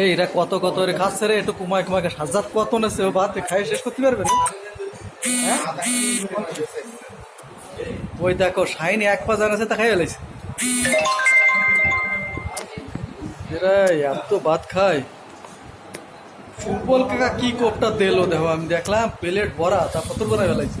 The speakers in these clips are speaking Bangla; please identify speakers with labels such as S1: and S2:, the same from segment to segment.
S1: এই, এরা কত কত খাচ্ছে রে? একটু কুমায় সাজাত কত নেছে? ও ভাত খাই শেষ করতে পারবে হ্যাঁ? ওই দেখো, শাইনি এক পাজার আছে তা খাই এরা এত ভাত খায়। সুবল কাকা কি কোপটা দিলো দেখো, আমি দেখলাম, প্লেট ভরা তা পতর করে ফেলাইছে।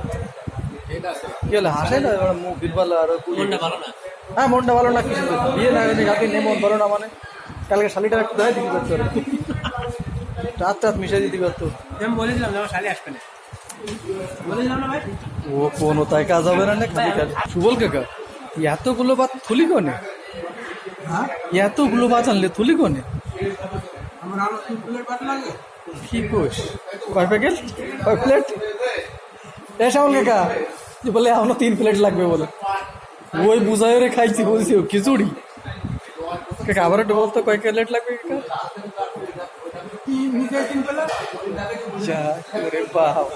S1: কি হলে হাসে না? এবার মুখ বিরবালা আর হ্যাঁ মনটা ভালো না কিছু বিয়ে না রাতে নেই মন ভালো না মানে কালকে শালিটা একটু দেয় দিতে পারতো রাত রাত মিশে দিতে পারতো।
S2: আমি বলেছিলাম আমার শালি আসবে না।
S1: ও কোনো তাই কাজ হবে না সুবল কাকা এতগুলো ভাত থুলি কনে?
S2: হ্যাঁ?
S1: এতগুলো ভাত আনলে থুলি কনে? কি কোষ? কয় প্যাকেট? কয় প্লেট? এ শ্যামল কাকা যে বলে আমার তিন প্লেট লাগবে বলে। ওই বুঝাই রে খাইছি বলছি খিচুড়ি? কাকা আবার একটু বলতো কয় প্লেট লাগবে কাকা বাবা।